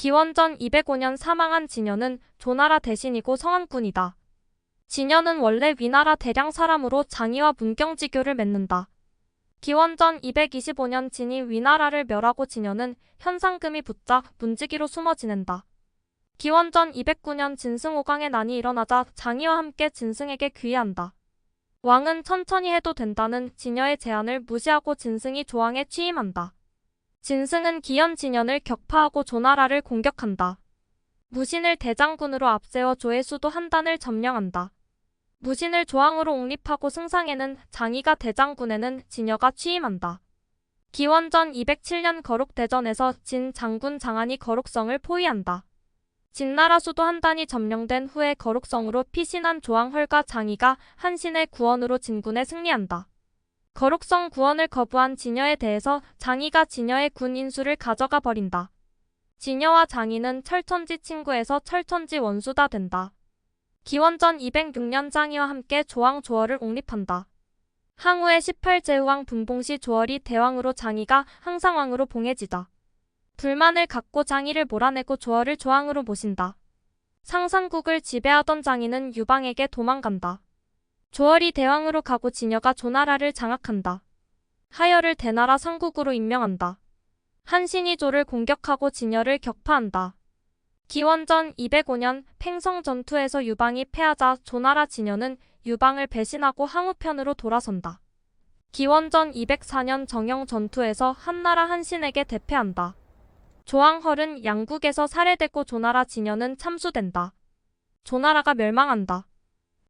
기원전 205년 사망한 진여는 조나라 대신이고 성안꾼이다. 진여는 원래 위나라 대량 사람으로 장의와 문경지교를 맺는다. 기원전 225년 진이 위나라를 멸하고 진여는 현상금이 붙자 문지기로 숨어 지낸다. 기원전 209년 진승오강의 난이 일어나자 장의와 함께 진승에게 귀의한다. 왕은 천천히 해도 된다는 진여의 제안을 무시하고 진승이 조왕에 취임한다. 진승은 기현 진연을 격파하고 조나라를 공격한다. 무신을 대장군으로 앞세워 조회수도 한 단을 점령한다. 무신을 조왕으로 옹립하고 승상에는 장의가 대장군에는 진여가 취임한다. 기원전 207년 거룩대전에서 진 장군 장안이 거룩성을 포위한다. 진나라 수도 한 단이 점령된 후에 거룩성으로 피신한 조왕 헐과 장의가 한신의 구원으로 진군에 승리한다. 거룩성 구원을 거부한 진여에 대해서 장의가 진여의 군 인수를 가져가 버린다. 진여와 장의는 철천지 친구에서 철천지 원수다 된다. 기원전 206년 장의와 함께 조왕 조월을 옹립한다. 항우의 18제후왕 분봉시 조월이 대왕으로 장의가 항상왕으로 봉해지다. 불만을 갖고 장의를 몰아내고 조월을 조왕으로 모신다. 상상국을 지배하던 장의는 유방에게 도망간다. 조월이 대왕으로 가고 진여가 조나라를 장악한다. 하여를 대나라 상국으로 임명한다. 한신이 조를 공격하고 진여를 격파한다. 기원전 205년 팽성 전투에서 유방이 패하자 조나라 진여는 유방을 배신하고 항우편으로 돌아선다. 기원전 204년 정영 전투에서 한나라 한신에게 대패한다. 조왕헐은 양국에서 살해되고 조나라 진여는 참수된다. 조나라가 멸망한다.